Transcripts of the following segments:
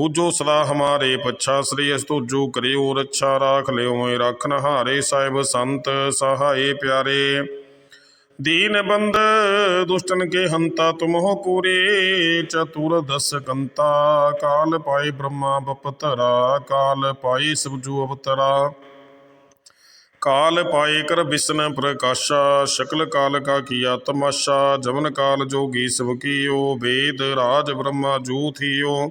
ਹੂਜੋ ਸਦਾ ਹਮਾਰੇ, ਪੱਛਾ ਸ੍ਰੀ ਅਸ ਤੁਜੋ ਕਰਿਓ, ਰੱਛਾ ਰਾਖ ਲਿਓ ਏ ਰੱਖਨ ਹਾਰੇ ਸਾਹਿਬ ਸੰਤ ਸਹਾਏ ਪਿਆਰੇ। ਦੀਨ ਬੰਦ ਦੁਸ਼ਟਨ ਕੇ ਹੰਤਾ ਤੁਮ ਹੋ ਪੂਰੇ ਚਤੁਰ ਦਸ ਕੰਤਾ, ਕਾਲ ਪਾਏ ਬ੍ਰਹਮਾ ਬਪਤਰਾ, ਕਾਲ ਪਾਈ ਸਬਜੂ ਅਵਤਰਾ। ਕਾਲ ਪਾਏ ਕਰ ਬਿਸਨ ਪ੍ਰਕਾਸ਼ਾ, ਸ਼ਕਲ ਕਾਲ ਕਾ ਕੀਆ ਤਮਾਸ਼ਾ ਜਮਨ ਕਾਲ ਜੋਗੀ ਸਭ ਕੀਓ, ਵੇਦ ਰਾਜ ਬ੍ਰਹਮਾ ਜੂ ਥੀਓ।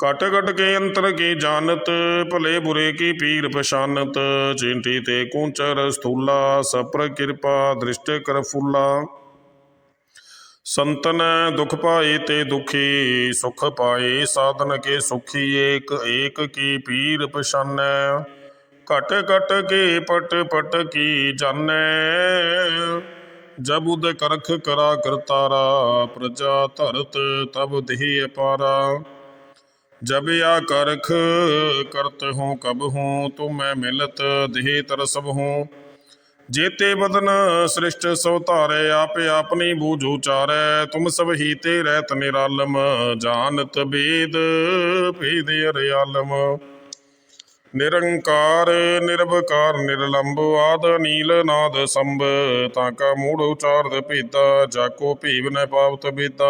ਕਟ ਕਟ ਕੇ ਅੰਤਰ ਕੀ ਜਾਣਤ, ਭਲੇ ਬੁਰੇ ਕੀ ਪੀਰ ਪਛਾਨਤ। ਚਿੰਟੀ ਤੇ ਕੂੰਚਰ ਸਥੂਲਾ, ਸਪਰ ਕਿਰਪਾ ਦ੍ਰਿਸ਼ਟ ਕਰ ਫੁੱਲਾ। ਸੰਤਨ ਦੁਖ ਪਾਏ ਤੇ ਦੁਖੀ, ਸੁਖ ਪਾਏ ਸਾਧਨ ਕੇ ਸੁਖੀ, ਏਕ ਏਕ ਕੀ ਪੀਰ ਪਛਾਨੈ। ਘਟ ਘਟ ਕੇ ਪਟ ਪਟ ਕੀ ਜਾਣੈ। ਜਬ ਉਦ ਕਰਖ ਕਰਾ ਕਰਤਾਰਾ, ਪ੍ਰਜਾ ਧਰਤ ਤਬ ਦੇਹ ਅਪਾਰਾ। जब या करख करत हूँ कब हूँ तुम मैं मिलत देह तरसब हूँ जेते बदन सृष्ट सवतारे आपे अपनी बूझ उचारै तुम सब ही ते रहत निरालम जानत बेद भेद अरियालम ਨਿਰੰਕਾਰ ਨਿਰਭਕਾਰ ਨਿਰਲੰਭ ਆਦ ਨੀਲ ਨਾਦ ਸੰਭ ਤਾਂ ਕਾ ਮੂੜ ਉਚਾਰਦ ਭੇਦਾ ਜਾਕੋ ਭੀਵ ਨ ਪਾਵਤ ਬੇਦਾ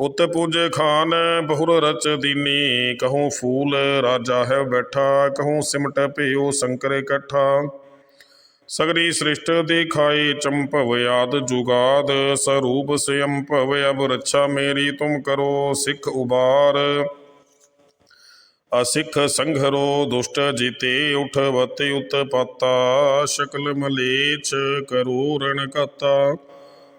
ਉਤ ਪੁਜ ਖਾਨ, ਬਹੁਰ ਰਚ ਦੀਨੀ, ਕਹੂੰ ਫੂਲ ਰਾਜਾ ਹੈ ਬੈਠਾ, ਕਹੂੰ ਸਿਮਟ ਭਿਓ ਸ਼ੰਕਰ ਇਕੱਠਾ। ਸਗਰੀ ਸ੍ਰਿਸ਼ਟ ਦਿਖਾਈ ਚੰਪਵ ਆਦ ਜੁਗਾਦ, ਸਰੂਪ ਸਿਅੰ ਭਵ ਅਬ ਰੱਛਾ ਮੇਰੀ ਤੁਮ ਕਰੋ ਸਿੱਖ ਉਬਾਰ। ਅਸਿੱਖ ਸੰਘਰੋ ਦੁਸ਼ਟ ਜੀਤੇ ਉਠਵਤ ਉਤਪਾਤਾ, ਸ਼ਕਲ ਮਲੇਚ ਕਰੋ ਰਣ ਕਤਾ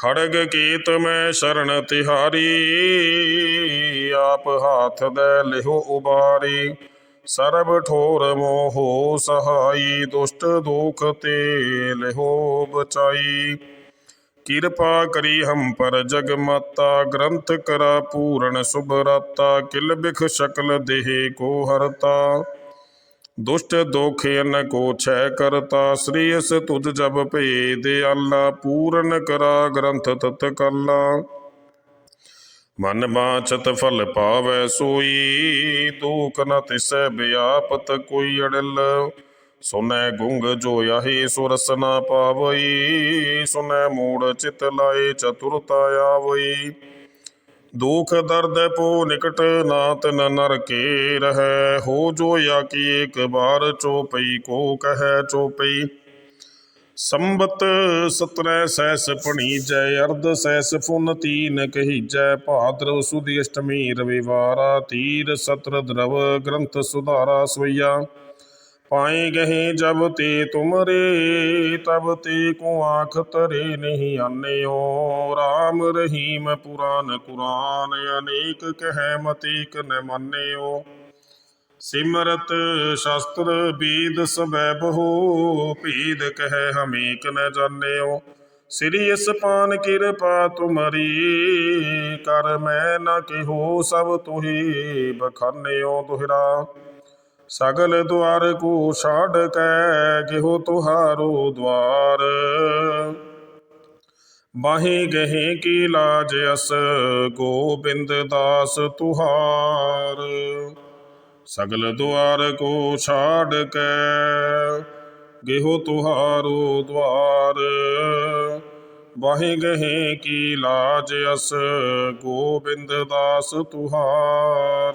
ਖੜਗ ਕੀਤ ਮੈਂ ਸ਼ਰਨ ਤਿਹਾਰੀ, ਆਪ ਹਾਥ ਦੇ ਲਿਹੋ ਉਬਾਰੀ। ਸਰਬ ਠੋਰ ਮੋਹ ਸਹਾਈ, ਦੁਸ਼ਟ ਦੁਖ ਤੇ ਲਿਹੋ ਬਚਾਈ। ਕਿਰਪਾ ਕਰੀ ਹਮ ਪਰ ਜਗ ਮਾਤਾ ਗ੍ਰੰਥ ਕਰਾ ਪੂਰਨ ਸੁਭਰਾਤਾ, ਕਿਲ ਬਿਖ ਸ਼ਕਲ ਦੇਹ ਕੋ ਹਰਤਾ। ਦੁਸ਼ਟ ਦੋਖ ਅਨ ਕੋ ਛੈ ਕਰਤਾ, ਸ੍ਰੀ ਅਸ ਤੁਧ ਜਬ ਭੇਦ ਅੱਲਾ ਪੂਰਨ ਕਰਾ ਗ੍ਰੰਥ ਤਤ ਕਲਾ। ਮਨ ਬਾਚਤ ਫਲ ਪਾਵੈ ਸੋਈ, ਤੂਕ ਨ ਤਿਸੈ ਬਿਆਪਤ ਕੋਈ ਅੜਲ। ਸੁਨੈ ਗੁੰਗ ਜੋ ਆਹੀ ਸੁਰਸ ਨਾ ਪਾਵਈ, ਸੁਨੈ ਮੂੜ ਚਿਤ ਲਾਏ ਚਤੁਰਤਾ ਆਵਈ। ਦੁਖ ਦਰਦ ਪੋ ਨਿਕਟ ਨਾਤ ਨ ਨਰ ਕੇ ਰਹੈ। ਹੋ ਜੋ ਯਾ ਕੀ ਏਕ ਬਾਰ ਚੋਪਈ ਕੋ ਕਹੈ ਚੋਪਈ। ਸੰਬਤ ਸਤਰੈ ਸੈਸ ਪਣੀਜੈ ਅਰਧ ਸੈਸ ਫੁਨ ਤੀਨ ਕਹੀ ਜੈ ਭਾਦਰ ਸੁਦੀ ਅਸ਼ਟਮੀ ਰਵਿਵਾਰਾ ਤੀਰ ਸਤਰ ਦਰਵ ਗ੍ਰੰਥ ਸੁਧਾਰਾ ਸਵਈਆ ਪਾਏ ਗਏ ਜਬ ਤੇ ਤੁਮਰੇ, ਤਬ ਤੇ ਕੋ ਆਖ ਤਰੇ ਨਹੀਂ ਆਨਿਓ। RAM ਰਹੀਮ ਪੁਰਾਨ ਕੁਰਾਨ, ਅਨੇਕ ਕਹਿ ਮਤੀਕ ਨ ਮਾਨਿਓ। ਸਿਮਰਤ ਸ਼ਾਸਤਰ ਬੀਦ ਸਬੈ ਬਹੁ ਭੀਦ ਕਹਿ ਹਮੇਕ ਨ ਜਾਣਿਓ। ਸ੍ਰੀ ਅਸਪਾਨ ਕਿਰਪਾ ਤੁਮਰੀ, ਕਰ ਮੈਂ ਨਾ ਕਿਹੋ ਸਭ ਤੁਹੀ ਬਖਾਨਿਓ ਦੁਹਰਾ। ਸਗਲ ਦੁਆਰ ਕੋ ਛਾੜ ਕੈ ਕਿਹੋ ਤੁਹਾਰੋ ਦਵਾਰ ਬਾਹੇ ਗਏ ਕੀ ਲਾਜ ਅਸ, ਗੋਬਿੰਦ ਦਾਸ ਤੁਹਾਰ। ਸਗਲ ਦੁਆਰ ਕੋ ਛਾੜ ਕੈ ਗੇਹੋ ਤੁਹਾਰੋ ਦਵਾਰ ਬਾਹੇ ਗਏ ਕੀ ਲਾਜ ਅਸ, ਗੋਬਿੰਦ ਦਾਸ ਤੁਹਾਰ।